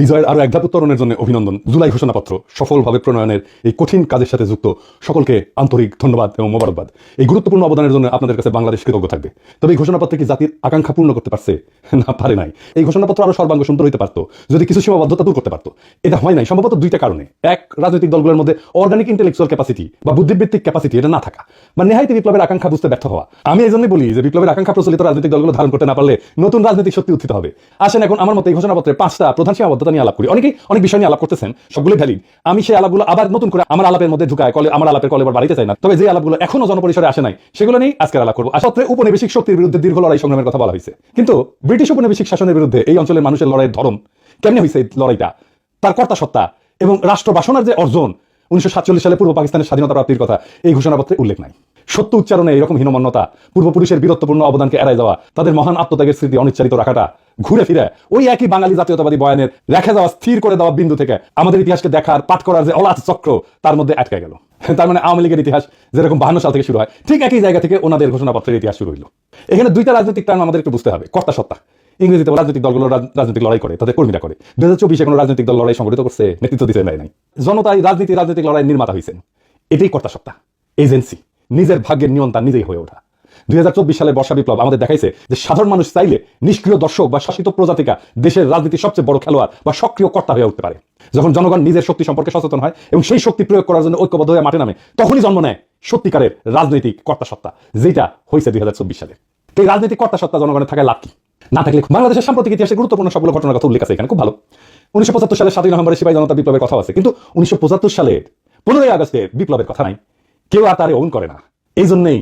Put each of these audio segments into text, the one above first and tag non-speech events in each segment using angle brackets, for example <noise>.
বিজয়ের আরও এক ধাপ উত্তরণের জন্য অভিনন্দন। জুলাই ঘোষণাপত্র, সফলভাবে প্রণয়নের এই কঠিন কাজের সাথে যুক্ত সকলকে আন্তরিক ধন্যবাদ এবং মোবারকবাদ। এই গুরুত্বপূর্ণ অবদানের জন্য আপনাদের কাছে বাংলাদেশ কৃতজ্ঞ থাকবে। তবে এই ঘোষণাপত্রে কি জাতির আকাঙ্ক্ষা পূর্ণ করতে পারছে? না, পারে নাই। এই ঘোষণাপত্র আরও সর্বাঙ্গ সুন্দর হতে পারতো, যদি কিছু সীমাবদ্ধতা দূর করতে পারতো। এটা হয় নাই, সম্ভবত দুইটা কারণে। এক, রাজনৈতিক দলগুলোর মধ্যে অর্গানিক ইন্টেলেকচুয়াল ক্যাপাসিটি বা বুদ্ধিবৃত্তিক ক্যাপাসিটি এটা না থাকা। বা নেহাইতে বিপ্লবের আকাঙ্ক্ষা বুঝতে ব্যর্থ হওয়া। আমি এই জন্যই বলি যে বিপ্লবের আকাঙ্ক্ষা প্রচলিত রাজনৈতিক দলগুলো ধারণ করতে না পারলে নতুন রাজনৈতিক শক্তি উত্থিত হবে। আসেন এখন আমার মতে এই ঘোষণাপত্রে পাঁচটা প্রধান সীমাবদ্ধতা নিয়ে আলাপ করি। অনেকেই অনেক বিষয় নিয়ে আলাপ করতেছেন সবগুলো ভ্যালিড আমি সেই আলাপগুলো আবার নতুন করে আমার আলাপের মধ্যে ঢুকায়, কলে আমার আলাপের কলে বাড়িতে চাই না। তবে যে আলাপগুলো এখনও জনপরিসরে আসে নাই, সেগুলো নিয়ে আজকের আলাপ করব। আসলে উপনিবেশিক শক্তির বিরুদ্ধে দীর্ঘ লড়াই সংগ্রামের কথা বলা হয়েছে। কিন্তু ব্রিটিশ উপনিবেশিক শাসনের বিরুদ্ধে এই অঞ্চলের মানুষের লড়াইয়ের ধরন কেমনে হয়েছে এই লড়াইটা? তার কর্তা সত্তা এবং রাষ্ট্র বাসনার যে অর্জন, উনিশশো সাতচল্লিশ সালে পূর্ব পাকিস্তানের স্বাধীনতা প্রাপ্তির কথা এই ঘোষণাপত্রে উল্লেখ নাই। সত্য উচ্চারণে এরকম হীনমন্যতা, পূর্বপুরুষের বীরত্বপূর্ণ অবদানকে এড়াই যাওয়া, তাদের মহান আত্মত্যাগের স্মৃতি অনিচ্চারিত রাখাটা, ঘুরে ফিরে ওই একই বাঙালি জাতীয়তাবাদী বয়ানের রেখে যাওয়া স্থির করে দেওয়া বিন্দু থেকে আমাদের ইতিহাসকে দেখার পাঠ করার যে অলাথ চক্র, তার মধ্যে আটকে গেল। <laughs> তার মানে আওয়ামী লীগের ইতিহাস যেরকম বাহান্ন সাল থেকে শুরু হয়, ঠিক একই জায়গা থেকে ওনাদের ঘোষণাপত্রের ইতিহাস শুরু হইল। এখানে দুইটা রাজনৈতিক টার্ম আমাদের একটু বুঝতে হবে, কর্তা সত্তা। ইংরেজিতে রাজনৈতিক দলগুলো রাজনৈতিক লড়াই করে, তাদের কর্মীরা করে। দু হাজার চব্বিশে কোনো রাজনৈতিক দল লড়াই সংগঠিত করছে, নেতৃত্ব দিতে নাই। নাই জনতাই রাজনীতি, রাজনৈতিক লড়াই নির্মাতা হয়েছেন এটাই কর্তা সত্তা, এজেন্সি। নিজের ভাগ্যের নিয়ন্ত্রণ নিজেই হয়ে ওঠা। দুই সালের বর্ষা বিপ্লব আমাদের দেখাইছে যে সাধারণ মানুষ চাইলে নিষ্ক্রিয় দর্শক বা শাসিত প্রজাতিকা দেশের রাজনীতির সবচেয়ে বড় খেলোয়াড় বা সক্রিয় কর্তা হয়ে উঠতে পারে। যখন জনগণ নিজের শক্তি সম্পর্কে সচেতন হয় এবং সেই শক্তি প্রয়োগ করার জন্য ঐক্যবদ্ধ হয়ে মাঠে নামে, তখনই জন্ম নেয় সত্যিকারের রাজনৈতিক কর্তা সত্তা যেটা হয়েছে দুই হাজার চব্বিশ সালে। এই রাজনৈতিক কর্তা সত্তা জনগণের থাকায় লাভ কি? না থাকলে বাংলাদেশের সাম্প্রতিক ইতিহাসে গুরুত্বপূর্ণ সবগুলো ঘটনার কথা উল্লেখ আছে এখানে, খুব ভালো। উনিশশো সালের সাতই নভেম্বরে সিপাহী জনতা বিপ্লবের কথা আছে, কিন্তু উনিশশো সালের পনেরোই আগস্টে বিপ্লবের কথা নাই। কেউ আর তারে অন করে না। এই জন্যেই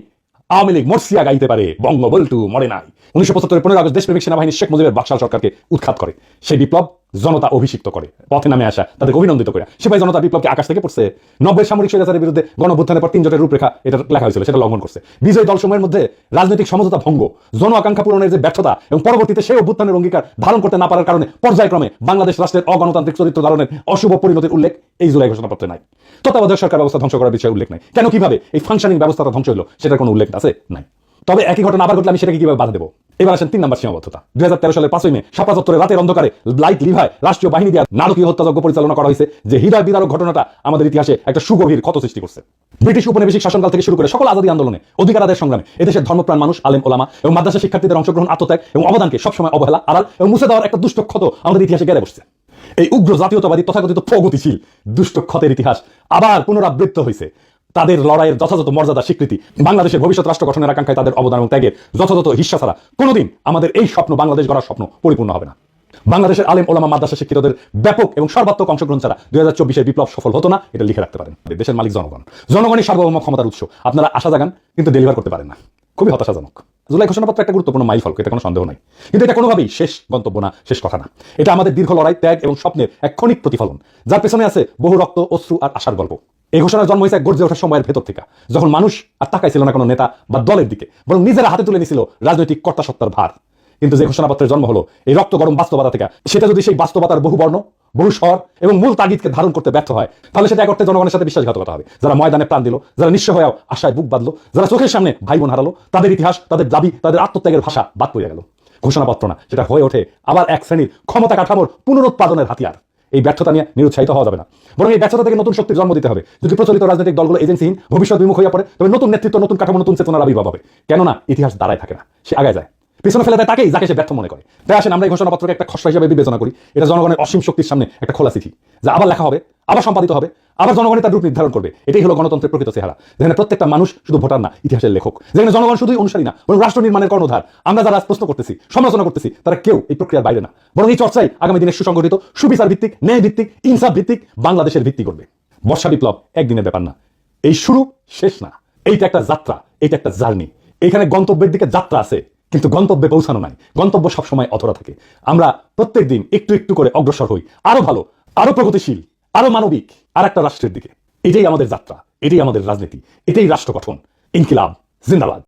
আওয়ামী লীগ মর্সিয়া গাইতে পারে বঙ্গ বল্টু মরে নাই। উনিশশো পঁচাত্তরের পনেরো আগস্ট দেশপ্রেমিক সেনাবাহিনী শেখ মুজিবের বাকশাল সরকারকে উৎখাত করে। সেই বিপ্লব জনতা অভিষিক্ত করে, পথে নামে আসা, তাদেরকে অভিনন্দিত করে। সিপাহী জনতা বিপ্লবকে আকাশ থেকে পড়ছে। নব্বই সামরিক স্বৈরাচারের বিরুদ্ধে গণভুত্থানের পর তিন জোটের রূপরেখা এটা লেখা হয়েছিল, সেটা লঙ্ঘন করছে। বিজয় দলসমূহের মধ্যে রাজনৈতিক সমঝোতা ভঙ্গ, জন আকাঙ্ক্ষা পূরণের যে ব্যর্থতা এবং পরবর্তীতে সেই অভ্যুত্থানের অঙ্গীকার ধারণ করতে না পারার কারণে পর্যায়ক্রমে বাংলাদেশ রাষ্ট্রের অগণতান্ত্রিক চরিত্র ধারণের অশুভ পরিণতির উল্লেখ এই জুলাই ঘোষণাপত্রে নাই। তত্ত্বাবধায়ক সরকার ব্যবস্থা ধ্বংস করার বিষয়ে উল্লেখ নাই। কেন কীভাবে এই ফাংশনিং ব্যবস্থাটা ধ্বংস হলো, সেটার কোনো উল্লেখ আছে? নাই। তবে একই ঘটনা আবার ঘটলে আমি সেটাকে কীভাবে বাধা দেবো? এবার আসেন তিন নম্বর সীমাবদ্ধতা। দুই হাজার তেরো সালের পাঁচই মে, সাপা চত্বরে রাতের অন্ধকারে লাইট লিভায় রাষ্ট্রীয় বাহিনী দেওয়ার নারকীয় হত্যাযজ্ঞ পরিচালনা করা হয়েছে, যে হৃদয় বিদারক ঘটনাটা আমাদের ইতিহাসে একটা সুগভীর ক্ষত সৃষ্টি করছে। ব্রিটিশ উপনিবেশিক শাসনকাল থেকে শুরু করে সকল আজাদী আন্দোলনে অধিকার আদায়ের সংগ্রামে এদেশের ধর্মপ্রাণ মানুষ, আলেম, ওলামা এবং মাদ্রাসা শিক্ষার্থীদের অংশগ্রহণ, আত্মত্যাগ এবং অবদানকে সবসময় অবহেলা, আড়াল এবং মুছে দেওয়ার একটা দুষ্ট ক্ষত আমাদের ইতিহাসে গেড়ে বসছে। এই উগ্র জাতীয়তাবাদী তথাকথিত প্রগতিশীল দুষ্ট ক্ষতের ইতিহাস আবার পুনরাবৃত্ত হয়েছে। তাদের লড়াইয়ের যথাযথ মর্যাদা স্বীকৃতি, বাংলাদেশের ভবিষ্যৎ রাষ্ট্র গঠনের আকাঙ্ক্ষায় তাদের অবদান এবং ত্যাগের যথাযথ হিস্সা ছাড়া কোনোদিন আমাদের এই স্বপ্ন বাংলাদেশ গড়ার স্বপ্ন পরিপূর্ণ হবে না। বাংলাদেশের আলেম ওলামা মাদ্রাসা শিক্ষিতদের ব্যাপক এবং সর্বাত্মক অংশগ্রহণ ছাড়া দুই হাজার চব্বিশের বিপ্লব সফল হতো না, এটা লিখে রাখতে পারেন। দেশের মালিক জনগণ। জনগণই সার্বভৌম ক্ষমতার উৎস। আপনারা আশা জাগান, কিন্তু ডেলিভার করতে পারেন না। খুবই হতাশাজনক। জুলাই ঘোষণাপত্র একটা গুরুত্বপূর্ণ মাইল ফলক এটা কোনো সন্দেহ নাই। কিন্তু এটা কোনোভাবেই শেষ গন্তব্য না, শেষ কথা না। এটা আমাদের দীর্ঘ লড়াই, ত্যাগ এবং স্বপ্নের এক ক্ষণিক প্রতিফলন। যার পেছনে আছে বহু রক্ত, অশ্রু আর আশার গল্প। এই ঘোষণার জন্ম হয়েছে গর্জে ওঠার সময়ের ভেতর থেকে, যখন মানুষ আর তাকাইছিল না কোনো নেতা বা দলের দিকে, বরং নিজেরা হাতে তুলে নিছিল রাজনৈতিক কর্তা সত্তার ভার। কিন্তু যে ঘোষণাপত্রের জন্ম হলো, এই রক্ত গরম বাস্তবতা থেকে, সেটা যদি সেই বাস্তবতার বহু বর্ণ, বহু স্বর এবং মূল তাগিদকে ধারণ করতে ব্যর্থ হয়, তাহলে সেটা অর্থে জনগণের সাথে বিশ্বাসঘাতকতা হবে। যারা ময়দানে প্রাণ দিল, যারা নিঃস্ব হয়েও আশায় বুক বাঁধলো, যারা চোখের সামনে ভাই বোন হারালো, তাদের ইতিহাস, তাদের দাবি, তাদের আত্মত্যাগের ভাষা বাদ পড়ে গেল। ঘোষণাপত্র না সেটা হয়ে ওঠে আবার এক শ্রেণির ক্ষমতা কাঠামোর পুনরুৎপাদনের হাতিয়ার। এই ব্যর্থতা নিয়ে নিরুৎসাহিত হওয়া যাবে না। বরং এই ব্যর্থতা থেকে নতুন শক্তির জন্ম দিতে হবে। যদি প্রচলিত রাজনৈতিক দলগুলো এজেন্সিহীন ভবিষ্যৎ বিমুখ হয়ে পড়ে, তবে নতুন নেতৃত্ব, নতুন কাঠামো, নতুন চেতনার আবির্ভাব হবে। কেননা, ইতিহাস দাঁড়ায় থাকে না। সে আগে যায়। পিছনে ফেলে দেয় তাকেই, যাকে সে ব্যর্থ মনে করে। তাই আসেন আমরা এই ঘোষণাপত্রকে একটা খসড়া হিসেবে বিবেচনা করি। এটা জনগণের অসীম শক্তির সামনে একটা খোলা চিঠি, যা আবার লেখা হবে, আবার সম্পাদিত হবে। আবার জনগণের তার রূপ নির্ধারণ করবে। এটাই হলো গণতন্ত্রের প্রকৃত চেহারা। যেখানে প্রত্যেকটা মানুষ শুধু ভোটার না, ইতিহাসের লেখক। যেখানে জনগণ শুধুই অনুসারী না, বরং রাষ্ট্র নির্মাণের কর্ণধার। আমরা যারা প্রশ্ন করতেছি, সমালোচনা করতেছি, তারা কেউ এই প্রক্রিয়ার বাইরে না। বরং এই চর্চাই আগামী দিনে সুসংগঠিত, সুবিচার ভিত্তিক ন্যায় ভিত্তিক ইনসাফ ভিত্তিক বাংলাদেশের ভিত্তি করবে বর্ষা বিপ্লব একদিনের ব্যাপার না। এই শুরু শেষ না। এইটা একটা যাত্রা, এইটা একটা জার্নি। এখানে গন্তব্যের দিকে যাত্রা আছে, কিন্তু গন্তব্যে পৌঁছানো নাই। গন্তব্য সবসময় অধরা থাকে। আমরা প্রত্যেক দিন একটু একটু করে অগ্রসর হই। আরও ভালো, আরও প্রগতিশীল আরও মানবিক আর একটা রাষ্ট্রের দিকে। এটাই আমাদের যাত্রা, এটাই আমাদের রাজনীতি, এটাই রাষ্ট্র গঠন। ইনকিলাব, জিন্দাবাদ।